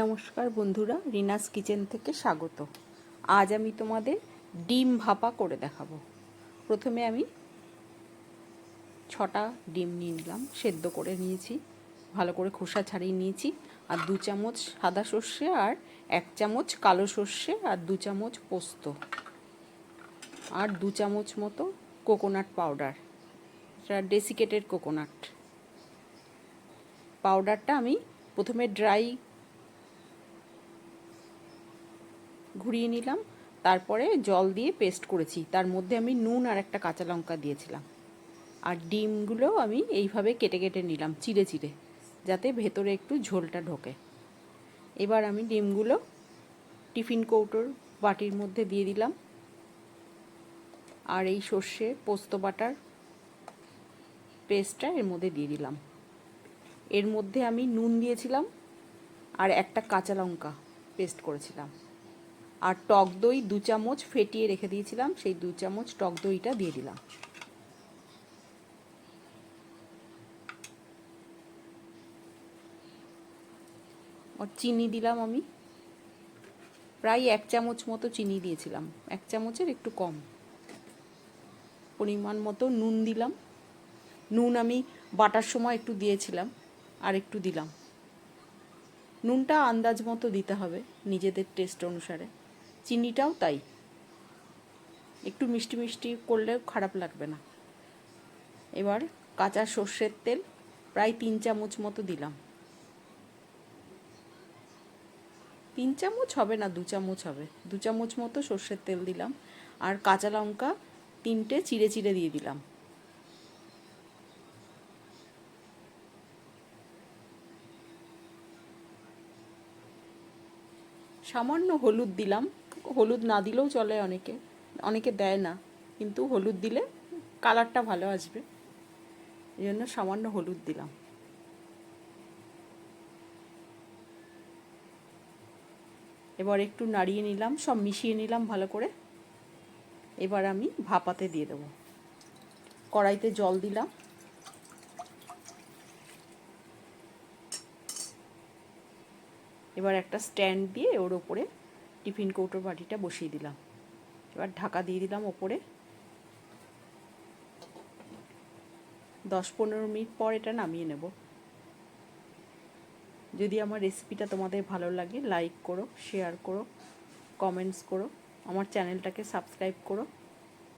নমস্কার বন্ধুরা, রিনাস কিচেন থেকে স্বাগত। আজ আমি তোমাদের ডিম ভাপা করে দেখাবো। প্রথমে আমি ছটা ডিম নিয়ে নিলাম, সেদ্ধ করে নিয়েছি, ভালো করে খোসা ছাড়িয়ে নিয়েছি, আর দু চামচ সাদা সর্ষে আর এক চামচ কালো সর্ষে আর দু চামচ পোস্ত, আর দু চামচ মতো কোকোনাট পাউডার, এটা ডেসিকেটেড কোকোনাট পাউডারটা আমি প্রথমে ড্রাই ঘুরিয়ে নিলাম, তারপরে জল দিয়ে পেস্ট করেছি। তার মধ্যে আমি নুন আর একটা কাঁচা লঙ্কা দিয়েছিলাম। আর ডিমগুলো আমি এইভাবে কেটে কেটে নিলাম, চিড়ে চিড়ে, যাতে ভেতরে একটু ঝোলটা ঢোকে। এবার আমি ডিমগুলো টিফিন কৌটোর বাটির মধ্যে দিয়ে দিলাম। আর এই সর্ষে পোস্ত বাটার পেস্টটা এর মধ্যে দিয়ে দিলাম। এর মধ্যে আমি নুন দিয়েছিলাম আর একটা কাঁচা লঙ্কা পেস্ট করেছিলাম। আর টক দই দু চামচ ফেটিয়ে রেখে দিয়েছিলাম, সেই দু চামচ টক দইটা দিয়ে দিলাম। চিনি দিলাম আমি। প্রায় এক চামচ মতো চিনি দিয়েছিলাম, এক চামচের একটু কম। পরিমাণ মতো নুন দিলাম। নুন আমি বাটার সময় একটু দিয়েছিলাম, আর একটু দিলাম। নুনটা আন্দাজ মতো দিতে হবে নিজেদের টেস্ট অনুসারে। চিনিটাও তাই। একটু মিষ্টি মিষ্টি করলেও খারাপ লাগবে না। এবার কাঁচা সর্ষের তেল প্রায় তিন চামচ মতো দিলাম। তিন চামচ হবে না, দু চামচ হবে। দু চামচ মতো সর্ষের তেল দিলাম আর কাঁচা লঙ্কা তিনটে চিড়ে চিড়ে দিয়ে দিলাম। সামান্য হলুদ দিলাম। হলুদ না দিলেও চলে অনেকে। অনেকে দেয় না, কিন্তু হলুদ দিলে কালারটা ভালো আসবে। এই জন্য সামান্য হলুদ দিলাম। এবার একটু নাড়িয়ে নিলাম, সব মিশিয়ে নিলাম ভালো করে। এবার আমি ভাপাতে দিয়ে দেবো। কড়াইতে জল দিলাম। এবার একটা স্ট্যান্ড দিয়ে ওর ওপরে টিফিন কৌটোর বাটিটা বসিয়ে দিলাম। এবার ঢাকা দিয়ে দিলাম ওপরে। দশ পনেরো মিনিট পর এটা নামিয়ে নেব। যদি আমার রেসিপিটা তোমাদের ভালো লাগে লাইক করো শেয়ার করো কমেন্টস করো, আমার চ্যানেলটাকে সাবস্ক্রাইব করো।